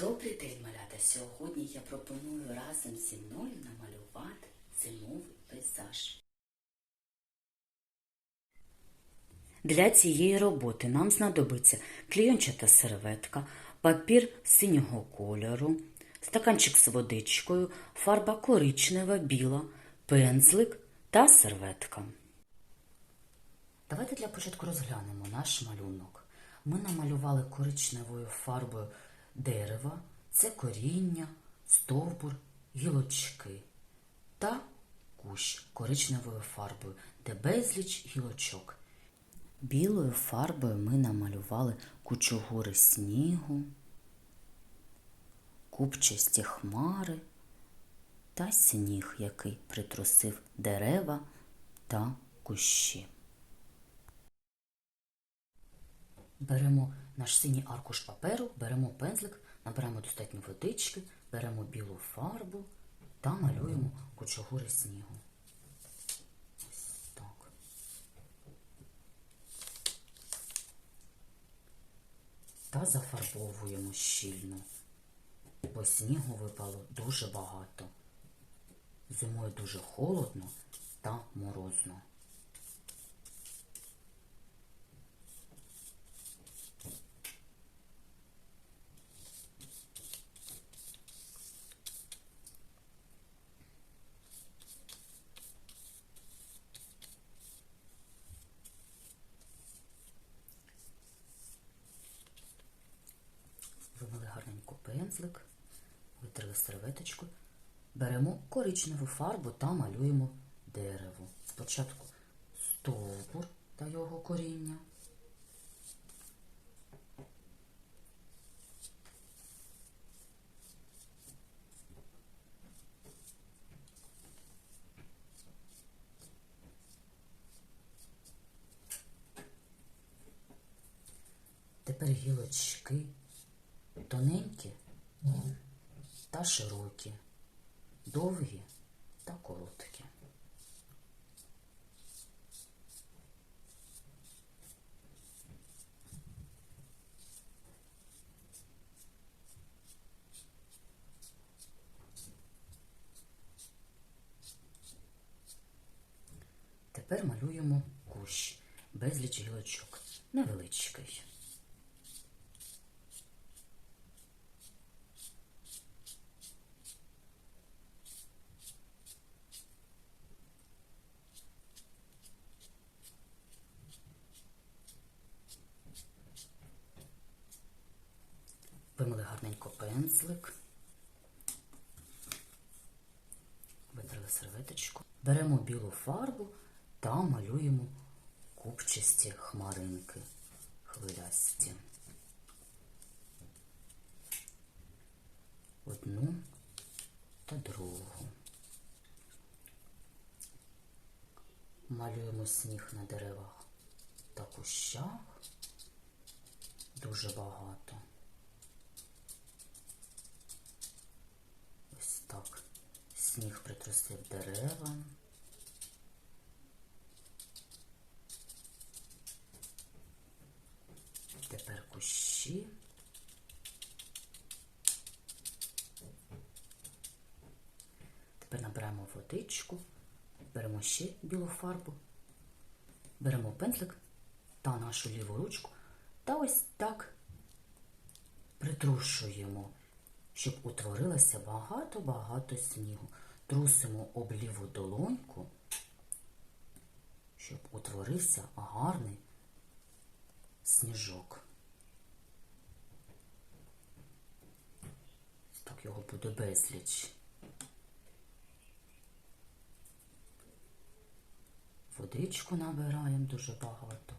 Добрий день, малята! Сьогодні я пропоную разом зі мною намалювати зимовий пейзаж. Для цієї роботи нам знадобиться клійончата серветка, папір синього кольору, стаканчик з водичкою, фарба коричнева, біла, пензлик та серветка. Давайте для початку розглянемо наш малюнок. Ми намалювали коричневою фарбою дерева, це коріння, стовбур, гілочки та кущ коричневою фарбою, де безліч гілочок. Білою фарбою ми намалювали кучугури снігу, купчасті хмари та сніг, який притрусив дерева та кущі. Беремо наш синій аркуш паперу, беремо пензлик, наберемо достатньо водички, беремо білу фарбу та малюємо кучугури снігу. Ось так. Та зафарбовуємо щільно, бо снігу випало дуже багато. Зимою дуже холодно та морозно. Пензлик, витерли серветочку. Беремо коричневу фарбу та малюємо дерево. Спочатку стовбур та його коріння. Тепер гілочки тоненькі та широкі, довгі та короткі. Тепер малюємо кущ безліч гілочок, невеличкий. Пензлик. Витерли серветочку. Беремо білу фарбу та малюємо купчасті хмаринки хвилясті. Одну та другу. Малюємо сніг на деревах та кущах. Дуже багато. Сніг притрусив дерева. Тепер кущі. Тепер набираємо водичку, беремо ще білу фарбу, беремо пензлик та нашу ліву ручку та ось так притрушуємо щоб утворилося багато-багато снігу. Трусимо об ліву долоньку, щоб утворився гарний сніжок. Так його буде безліч. Водичку набираємо дуже багато,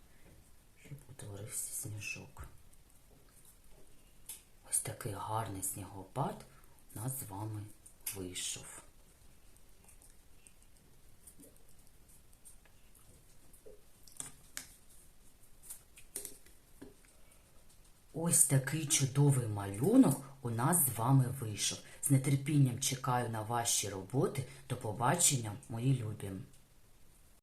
щоб утворився сніжок. Ось такий гарний снігопад у нас з вами вийшов. Ось такий чудовий малюнок у нас з вами вийшов. З нетерпінням чекаю на ваші роботи. До побачення, мої любі!